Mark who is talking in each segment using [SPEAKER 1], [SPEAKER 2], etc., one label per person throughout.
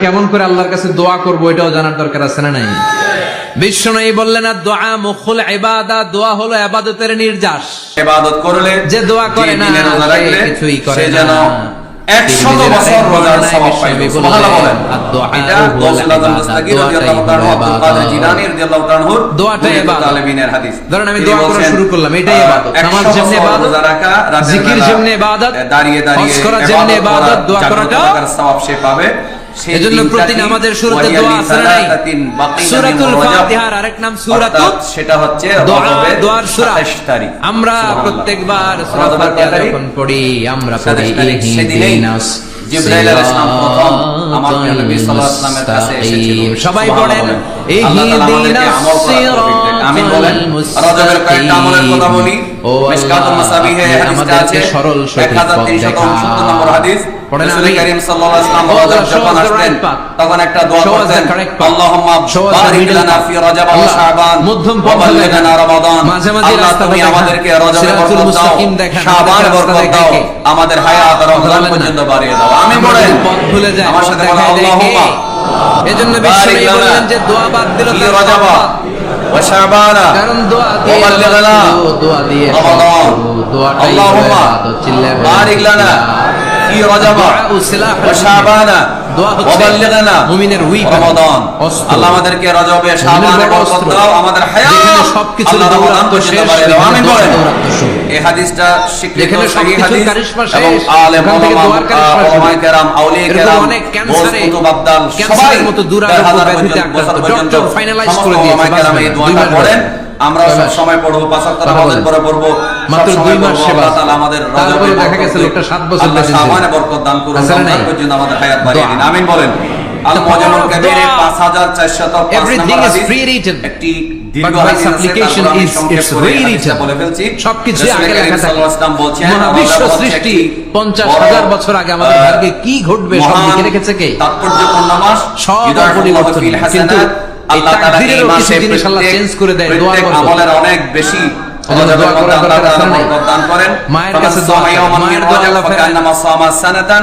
[SPEAKER 1] কেমন করে আল্লাহর কাছে দোয়া করব এটাও জানার দরকার আছে না নাই? বিশ্বনয়ী বললেন না দোয়া মুখুল এবাদা দোয়া হলো এবাদতের নির্যাস।
[SPEAKER 2] এবাদত করলে
[SPEAKER 1] যে দোয়া করে না কিছুই করে না।
[SPEAKER 2] দাঁড়িয়ে দাঁড়িয়ে
[SPEAKER 1] দোয়া
[SPEAKER 2] করাটা সে পাবে।
[SPEAKER 1] এজন্য প্রতিদিন
[SPEAKER 2] আমাদের
[SPEAKER 1] দোয়া আছে নাই সূরাতুল ফাতিহার আরেক নাম
[SPEAKER 2] সূরাতু সেটা হচ্ছে
[SPEAKER 1] দোয়ার সূরা।
[SPEAKER 2] 27 তারিখ।
[SPEAKER 1] আমরা প্রত্যেকবার সূরা ফাতিহা যখন পড়ি আমরা পড়ি ইহদিনাস
[SPEAKER 2] আলাইহিস সালাম প্রথম আমার নবী সাল্লাল্লাহু আলাইহি ওয়াসাল্লামের কাছে এসেছিল।
[SPEAKER 1] সবাই পড়েন।
[SPEAKER 2] আমিন বলেন রজবের কয়েকটা আমলের কথা বলি।
[SPEAKER 1] মিসকাতুল
[SPEAKER 2] মাসাবিহে হাদিসটা আছে। 1357 নম্বর হাদিস। রাসূল কারীম সাল্লাল্লাহু আলাইহি ওয়াসাল্লাম রজব যখন আসতেন তখন একটা দোয়া করতেন আল্লাহুম্মা বারিক লানা ফি রজব ওয়া শাবান।
[SPEAKER 1] মধ্যম
[SPEAKER 2] বাল্লিগনা রমাদান
[SPEAKER 1] মাঝে মাঝে রাস্তা
[SPEAKER 2] তুমি আমাদেরকে রজবে বরকত দাও। শাবান বরকত দাও। আমাদের হায়াত রমজান পর্যন্ত বাড়িয়ে দাও। আমি বলেন।
[SPEAKER 1] পথ ভুলে যায়।
[SPEAKER 2] আমার সাথে বলেন আল্লাহুম্মা
[SPEAKER 1] এজন্য বিশ্বনবী বললেন যে দোয়া বাদ দিল তার
[SPEAKER 2] রজব? ওয়া শাবানা
[SPEAKER 1] কারণ দোয়া দিয়ে
[SPEAKER 2] বাল্লিগনা
[SPEAKER 1] দোয়া দিয়ে
[SPEAKER 2] রমাদান।
[SPEAKER 1] দোয়াটাই
[SPEAKER 2] আল্লাহুম্মা।
[SPEAKER 1] চিল্লায়
[SPEAKER 2] বারিক লানা ফি রজব? ওয়া শাবানা।
[SPEAKER 1] দোয়া হচ্ছে
[SPEAKER 2] বাল্লিগনা
[SPEAKER 1] মুমিনের উই
[SPEAKER 2] রমাদান। আল্লাহ আমাদেরকে রজবে শাবানে বরকত দাও আমাদের হায়াত।
[SPEAKER 1] সবকিছু
[SPEAKER 2] আল্লাহ রমাদান করতে
[SPEAKER 1] পারে।
[SPEAKER 2] আমিন বলেন। আমরা সব সময় পড়ব পাঁচ ওয়াক্ত আমাদের
[SPEAKER 1] তারপরে দেখা বছর
[SPEAKER 2] দান করুন আমাদের হায়াত বাড়িয়ে দিন। আমিন বলেন। আল
[SPEAKER 1] মুআজামুল
[SPEAKER 2] কাবীরে 5405 এভরিথিং
[SPEAKER 1] ইজ
[SPEAKER 2] প্রি
[SPEAKER 1] রিটেন
[SPEAKER 2] একটি দীর্ঘ সাপ্লিকেশন
[SPEAKER 1] ইজ
[SPEAKER 2] ইটস
[SPEAKER 1] রিটেন
[SPEAKER 2] বলে ফেলছি।
[SPEAKER 1] সবকিছু আগে লেখা থাকে।
[SPEAKER 2] বলছেন
[SPEAKER 1] মহাবিশ্ব সৃষ্টি 50000 বছর আগে আমাদের ভাগ্যে কি ঘটবে সব লিখে রেখেছে কে?
[SPEAKER 2] তাৎপর্যপূর্ণ মাস
[SPEAKER 1] সব
[SPEAKER 2] পরিবর্তন
[SPEAKER 1] কিন্তু
[SPEAKER 2] আল্লাহ তাআলা এই মাসে
[SPEAKER 1] জিনিস আল্লাহ চেঞ্জ করে দেয়
[SPEAKER 2] দোয়া
[SPEAKER 1] করব।
[SPEAKER 2] আমলের অনেক বেশি
[SPEAKER 1] মায়ের কাছে দোয়া মায়ের দোয়া আল্লাহ
[SPEAKER 2] ফাকান্নামা সামা সানাতান।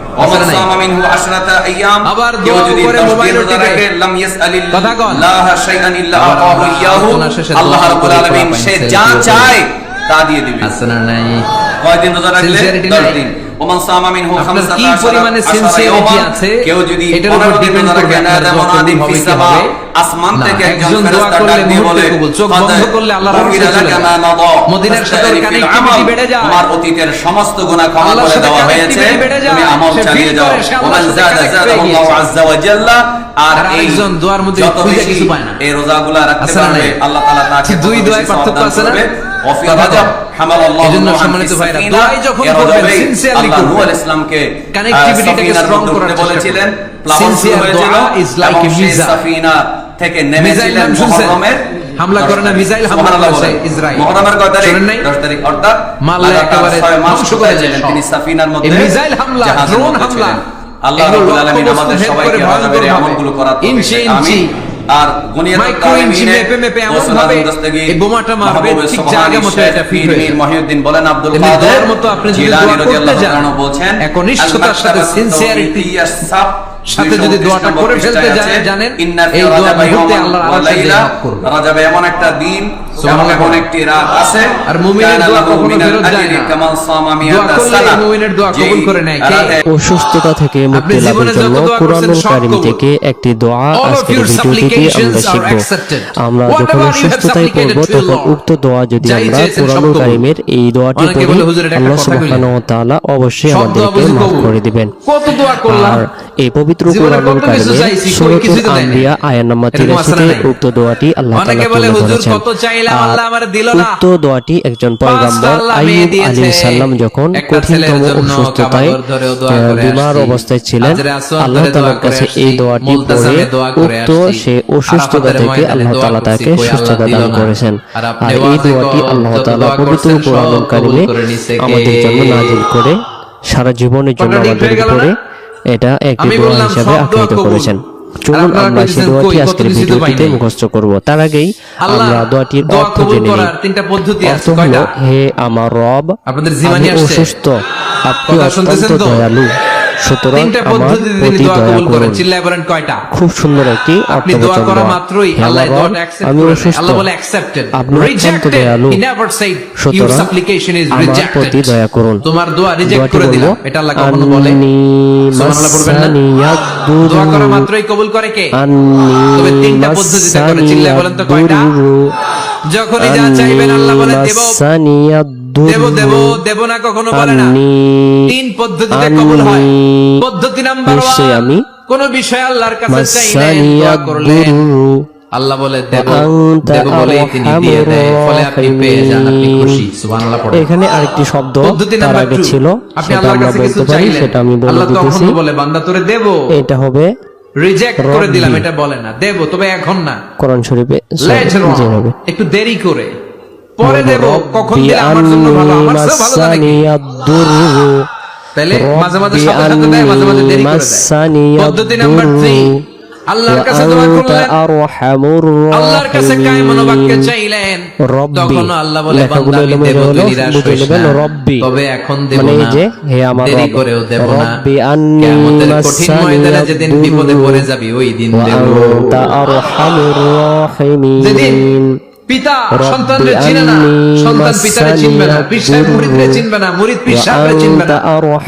[SPEAKER 1] আবার দোয়া করে মোবাইল টিপে
[SPEAKER 2] লাম ইয়াসআলিল
[SPEAKER 1] কথা কন
[SPEAKER 2] লা শাইআন ইল্লা আল্লাহ রাব্বুল আলামিন সে যা চায় তা দিয়ে
[SPEAKER 1] দিবে।
[SPEAKER 2] কয়দিন রোজা রাখলে?
[SPEAKER 1] 10
[SPEAKER 2] দিন। ওমান সামা মিনহু খামসাতা
[SPEAKER 1] কি পরিমাণে
[SPEAKER 2] সিনসিয়ারিটি
[SPEAKER 1] আছে?
[SPEAKER 2] কেউ যদি
[SPEAKER 1] এটার উপর
[SPEAKER 2] ডিপেন্ড
[SPEAKER 1] করবে
[SPEAKER 2] না
[SPEAKER 1] যেমন
[SPEAKER 2] আদিম
[SPEAKER 1] ফিসাবা
[SPEAKER 2] আসমান থেকে একজন ফেরেশতা ডাক দিয়ে বলে
[SPEAKER 1] চোখ বন্ধ করলে আল্লাহর
[SPEAKER 2] আরশে
[SPEAKER 1] চলে মদিনার সাথে
[SPEAKER 2] কানেক্টিভিটি
[SPEAKER 1] বেড়ে যায়।
[SPEAKER 2] তোমার অতীতের সমস্ত গুনাহ ক্ষমা করে দেওয়া হয়েছে। তুমি আমল চালিয়ে যাও। ওমান যাদা
[SPEAKER 1] যাদা
[SPEAKER 2] আল্লাহু আজ্জা ওয়া জাল্লা আর
[SPEAKER 1] একজন দোয়ার মধ্যে খুঁজে কিছু পায় না।
[SPEAKER 2] এই রোজাগুলো রাখতে পারবে আল্লাহ তাআলা তাকে
[SPEAKER 1] দুই দোয়ায় পার্থক্য আছে না?
[SPEAKER 2] বলেছিলেন থেকে নেমেছিলেন মহরমের
[SPEAKER 1] হামলা করে না মিসাইল হামলা করেছে ইসরায়েল।
[SPEAKER 2] মহরমের কয় তারিখ? 10 তারিখ অর্থাৎ মাল্লা
[SPEAKER 1] একেবারে ধ্বংস করে দিলেন
[SPEAKER 2] তিনি সাফিনার মধ্যে।
[SPEAKER 1] মিসাইল হামলা ড্রোন হামলা।
[SPEAKER 2] আল্লাহ রাব্বুল আলামিন আমাদের সবাইকে
[SPEAKER 1] আমাদের
[SPEAKER 2] আমলগুলো করার আমিন। আর
[SPEAKER 1] বোমাটা মারবে ঠিক জায়গা মতো এটা
[SPEAKER 2] ফিট বলেন আব্দুল কাদের
[SPEAKER 1] মতো আপনি সাথে সাথে যদি দোয়াটা করে ফেলতে জানেন এই দোয়া মুহূর্তে আল্লাহ আলাইলা
[SPEAKER 2] রাজাব এমন একটা দিন এমন
[SPEAKER 1] এমন
[SPEAKER 2] একটি রাত আছে।
[SPEAKER 1] আর মুমিনের দোয়া কখনো ফেরত যায় না।
[SPEAKER 2] কামাল
[SPEAKER 1] সামামিয়াতা
[SPEAKER 2] সালাম
[SPEAKER 1] মুমিনের দোয়া কবুল করে নেয়।
[SPEAKER 3] অসুস্থতা থেকে মুক্তি লাভের জন্য কোরআনুল কারীম থেকে একটি দোয়া আজকের ভিডিওটিতে আমরা শিখব। আমরা যখন অসুস্থতায় পড়ব তখন উক্ত দোয়া যদি আমরা কোরআনুল কারীমের এই দোয়াটি পড়ি আল্লাহ সুবহানাহু ওয়া তাআলা অবশ্যই আমাদেরকে মাফ করে দিবেন।
[SPEAKER 1] কত দোয়া করলাম?
[SPEAKER 3] এই পবিত্র কোরআনুল কারিমে সূরাতুল। আম্বিয়া আয়াত নাম্বার
[SPEAKER 1] এরকম
[SPEAKER 3] 83 উক্ত দোয়াটি আল্লাহ তাআলা
[SPEAKER 1] অনেকে বলে, হুজুর, কত চাইলাম,
[SPEAKER 3] আর
[SPEAKER 1] আল্লাহ আমার দিল না।
[SPEAKER 3] উক্ত দোয়াটি একজন পয়গম্বর আইয়ুব
[SPEAKER 1] দিয়েছে।
[SPEAKER 3] আলাইহিস সালাম যখন কঠিনতম অসুস্থতায় বিমার অবস্থায় ছিলেন আল্লাহ তাআলার কাছে এই দোয়াটি পড়ে উক্ত সে অসুস্থতা থেকে আল্লাহ তাআলা তাকে সুস্থতা দান করেছেন
[SPEAKER 1] আর
[SPEAKER 3] এই দোয়াটি আল্লাহ তাআলা পবিত্র কোরআনুল কারিমে? আমাদের জন্য নাজিল করে সারা জীবনের জন্য আমাদের উপরে? এটা একটি দোয়া হিসাবে আখ্যায়িত করেছেন চলুন আমরা সেই দোয়াটি আজকের ভিডিওটিতে মুখস্থ করব তার আগেই আমরা দোয়াটির
[SPEAKER 1] দোয়া
[SPEAKER 3] অর্থ জেনে নিই
[SPEAKER 1] তিনটা পদ্ধতি
[SPEAKER 3] অর্থ
[SPEAKER 1] আছে,
[SPEAKER 3] হলো
[SPEAKER 1] কয়টা?
[SPEAKER 3] হে আমার রব
[SPEAKER 1] আপনাদের
[SPEAKER 3] আমি? অসুস্থ আপনি অত্যন্ত
[SPEAKER 1] তো?
[SPEAKER 3] দয়ালু সুতরাং
[SPEAKER 1] তিনটা পদ্ধতিতে তিনি দোয়া কবুল করেন। চিল্লায় বলেন কয়টা?
[SPEAKER 3] খুব সুন্দর একটি
[SPEAKER 1] আপনি দোয়া করা মাত্রই আল্লাহ দোয়াটা অ্যাকসেপ্ট
[SPEAKER 3] আমি
[SPEAKER 1] করে নেয়।
[SPEAKER 3] অসুস্থ।
[SPEAKER 1] আল্লাহ বলে অ্যাকসেপ্টেড
[SPEAKER 3] আপনি অত্যন্ত দয়ালু।
[SPEAKER 1] He never said your application is rejected
[SPEAKER 3] প্রতি দয়া করুন।
[SPEAKER 1] তোমার দোয়া রিজেক্ট করে দিলাম। এটা আল্লাহ কখনো বলে। সুবহানাল্লাহ পড়বেন না। দোয়া করা মাত্রই কবুল করে কে? তবে তিনটা পদ্ধতিতে করে। চিল্লায় বলেন তো কয়টা? যখনই যা চাইবেন আল্লাহ বলে দেব।
[SPEAKER 3] মাসানিয়াদ
[SPEAKER 1] দেব দেব দেব না কখনো বলে না। তিন পদ্ধতিতে কবুল হয়। পদ্ধতি নাম্বার
[SPEAKER 3] আমি।
[SPEAKER 1] কোন বিষয় আল্লাহর কাছে চাইলেন দোয়া
[SPEAKER 3] মাসানিয়াদ
[SPEAKER 1] করলেন আল্লাহ বলে দেব দেব বলেই তিনি দিয়ে দেয়। ফলে আপনি পেয়ে যান আপনি খুশি। সুবহানাল্লাহ পড়েন।
[SPEAKER 3] এখানে আরেকটি শব্দ
[SPEAKER 1] পদ্ধতি নাম্বার
[SPEAKER 3] আগে
[SPEAKER 1] 2
[SPEAKER 3] ছিল
[SPEAKER 1] আপনি আল্লাহর কাছে কিছু চাইলেন।
[SPEAKER 3] সেটা আমি বলে
[SPEAKER 1] আল্লাহ তখন বলে বান্দা তোরে দেব।
[SPEAKER 3] এটা হবে
[SPEAKER 1] রিজেক্ট করে দিলাম এটা বলে না। দেব তবে এখন না।
[SPEAKER 3] কোরআন শরীফে
[SPEAKER 1] একটু দেরি করে। পরে দেব কখন দিলে আমার জন্য ভালো আমার চেয়ে ভালো জানে কি? তাহলে মাঝে মাঝে সাথে সাথে দেয় মাঝে মাঝে দেরি করে দেয়। পদ্ধতি নাম্বার 3 আল্লাহর কাছে দোয়া করলেন। আরহামুর আল্লাহর কাছে কায় মনোবাক্যে চাইলেন। তখন আল্লাহ বলে বান্দা আমি দেব নিরাশ হইস তবে এখন দেব না।
[SPEAKER 3] যে হে আমার
[SPEAKER 1] দেরি করেও দেব না। কিয়ামতের কঠিন ময়দানে যেদিন বিপদে পড়ে যাবি ওই দিন দেব।
[SPEAKER 3] আরহামুর রাহিমিন।
[SPEAKER 1] যেদিন পিতা সন্তানরে চিনে না সন্তান পিতারে চিনবে না পীর সাহেব মুরিদরে চিনবে না মুরিদ পীর সাহেবরে চিনবে না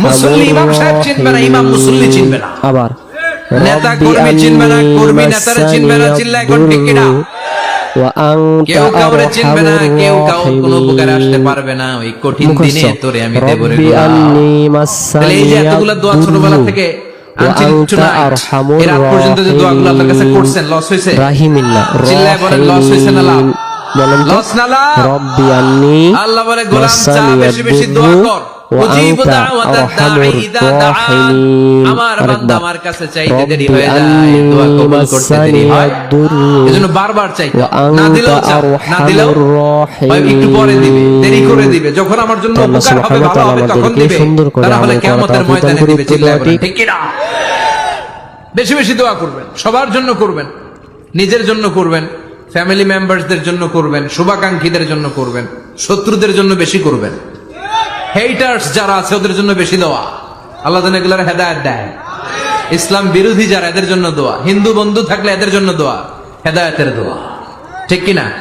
[SPEAKER 1] মুসল্লি ইমাম সাহেব চিনবে না ইমাম মুসল্লি চিনবে না।
[SPEAKER 3] আবার
[SPEAKER 1] নেতা কর্মী চিনবে না কর্মী নেতারে চিনবে না চিল্লায় কোন ঠিক কিনা কেউ কাউরে চিনবে না কেউ কাউ কোনো উপকারে আসতে পারবে না ওই কঠিন দিনে তোরে আমি দেবরে এই যে এতগুলা দোয়া ছোটবেলা থেকে আরহামুর রাহিম
[SPEAKER 3] রাহিমিল্লাহ
[SPEAKER 1] রাহিম বলেন?
[SPEAKER 3] রব্বি আন্নি
[SPEAKER 1] আল্লাহ বলে গোলাম চা বেশি বেশি দোয়া কর।
[SPEAKER 3] ওয়া
[SPEAKER 1] উজিবু
[SPEAKER 3] আনতা
[SPEAKER 1] দাওয়াতাদ দাঈ
[SPEAKER 3] আরহামুর
[SPEAKER 1] ইযা দাআন।
[SPEAKER 3] রাহিমিন।
[SPEAKER 1] আমার বান্দা আমার কাছে চাইতে দেরি হয়ে যায় দোয়া কবুল করতে দেরি হয়। এজন্য বারবার চাইতে না দিলেও না দিলেও একটু পরে দিবে দেরি করে দিবে। যখন আমার জন্য উপকার হবে ভালো হবে তখন দিবে। কিয়ামতের ময়দানে
[SPEAKER 3] দান
[SPEAKER 1] দিবে চিল্লায় ঠিক কি না? বেশি বেশি দোয়া করবেন সবার জন্য করবেন নিজের জন্য করবেন। ফ্যামিলি মেম্বারসদের জন্য করবেন, শুভাকাঙ্ক্ষীদের জন্য করবেন, শত্রুদের জন্য বেশি করবেন। হেইটার্স যারা আছে, ওদের জন্য বেশি দেওয়া আল্লাহ এগুলোর হেদায়ত দেয়। ইসলাম বিরোধী যারা, এদের জন্য দোয়া। হিন্দু বন্ধু থাকলে এদের জন্য দোয়া। হেদায়তের দোয়া। ঠিক কিনা?